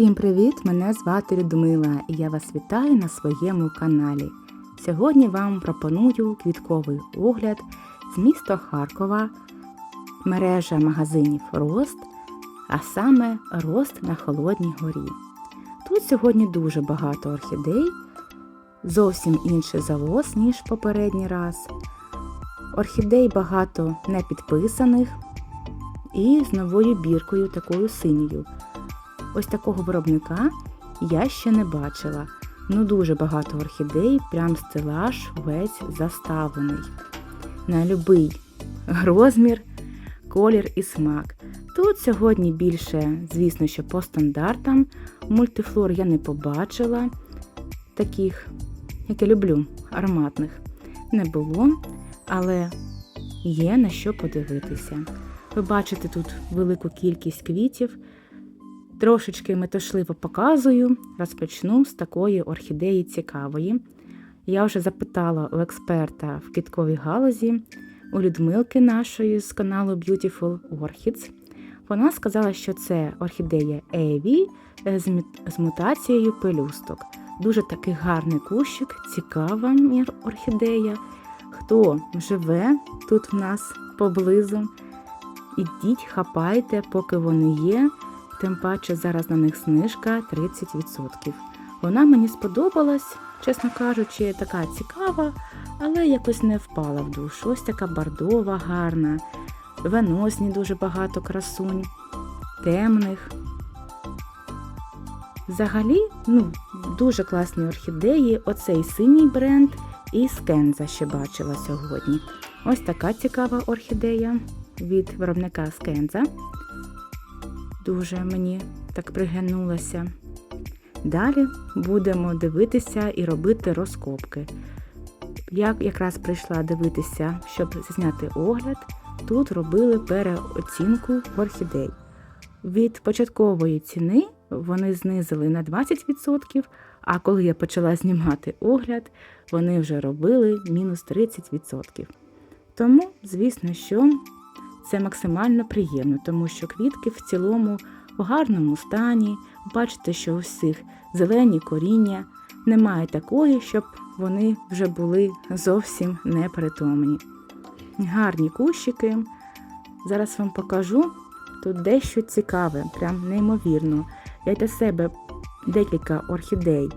Всім привіт! Мене звати Людмила і я вас вітаю на своєму каналі. Сьогодні вам пропоную квітковий огляд з міста Харкова, мережа магазинів Рост, а саме Рост на Холодній горі. Тут сьогодні дуже багато орхідей, зовсім інший завоз, ніж попередній раз. Орхідей багато не підписаних і з новою біркою, такою синьою. Ось такого виробника я ще не бачила. Ну дуже багато орхідей, прям стелаж весь заставлений. На любий розмір, колір і смак. Тут сьогодні більше, звісно, що по стандартам. Мультифлор я не побачила. Таких, як я люблю, ароматних не було, але є на що подивитися. Ви бачите тут велику кількість квітів. Трошечки метушливо показую, розпочну з такої орхідеї цікавої. Я вже запитала у експерта в квітковій галузі, у Людмилки нашої з каналу Beautiful Orchids. Вона сказала, що це орхідея Еві з мі- з мутацією пелюсток. Дуже такий гарний кущик, цікава орхідея. Хто живе тут в нас поблизу, ідіть, хапайте, поки вони є. Тим паче зараз на них знижка 30%. Вона мені сподобалась, чесно кажучи, така цікава, але якось не впала в душу. Ось така бордова, гарна, веносні дуже багато красунь, темних. Взагалі, ну, дуже класні орхідеї. Оцей синій бренд і скенза ще бачила сьогодні. Ось така цікава орхідея від виробника скенза дуже мені так пригинулося. Далі будемо дивитися і робити розкопки. Я якраз прийшла дивитися, щоб зняти огляд. Тут робили переоцінку орхідей. Від початкової ціни вони знизили на 20%, а коли я почала знімати огляд, вони вже робили мінус 30%. Тому, звісно, що це максимально приємно, тому що квітки в цілому в гарному стані. Бачите, що у всіх зелені коріння. Немає такої, щоб вони вже були зовсім непритомні. Гарні кущики. Зараз вам покажу тут дещо цікаве, прям неймовірно. Я для себе декілька орхідей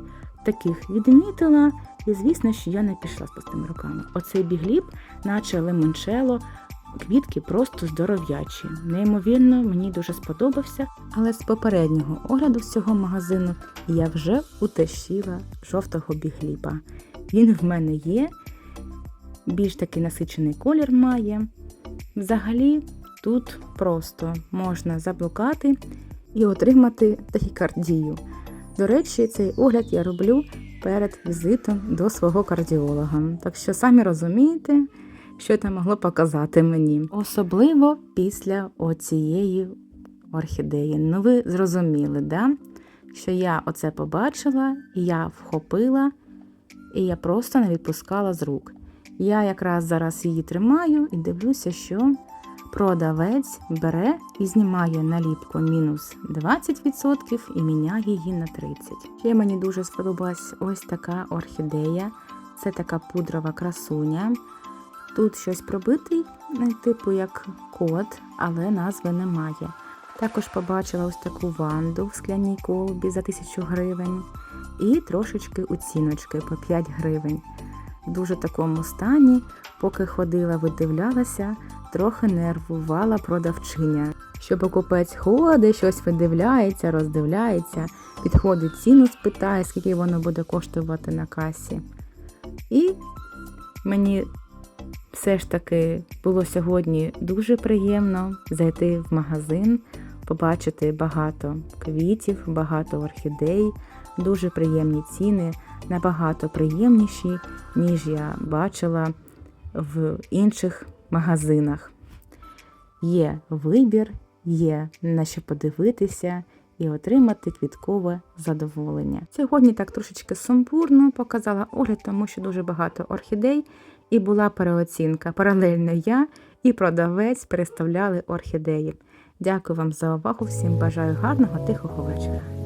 таких відмітила, і звісно, що я не пішла з пустими руками. Оцей бігліб, наче лимончело, Квітки просто здоров'ячі. Неймовірно, мені дуже сподобався, але з попереднього огляду з цього магазину я вже утащила жовтого бігліба. Він в мене є, більш такий насичений колір має. Взагалі, тут просто можна заблукати і отримати тахікардію. До речі, цей огляд я роблю перед візитом до свого кардіолога. Так що самі розумієте що це могло показати мені. Особливо після оцієї орхідеї. Ну, ви зрозуміли, да? що я оце побачила, я вхопила, і я просто не відпускала з рук. Я якраз зараз її тримаю і дивлюся, що продавець бере і знімає наліпку мінус 20% і міняє її на 30%. Ще мені дуже сподобалась ось така орхідея. Це така пудрова красуня. Тут щось пробитий, типу як код, але назви немає. Також побачила ось таку ванду в скляній колбі за 1000 гривень і трошечки оціночки по 5 гривень. В дуже такому стані, поки ходила, видивлялася, трохи нервувала продавчиня. Що покупець ходить, щось видивляється, роздивляється, підходить ціну, спитає, скільки воно буде коштувати на касі. І мені все ж таки було сьогодні дуже приємно зайти в магазин, побачити багато квітів, багато орхідей, дуже приємні ціни, набагато приємніші, ніж я бачила в інших магазинах. Є вибір, є на що подивитися і отримати квіткове задоволення. Сьогодні так трошечки сумбурно показала огляд, тому що дуже багато орхідей і була переоцінка. Паралельно я і продавець переставляли орхідеї. Дякую вам за увагу. Всім бажаю гарного тихого вечора.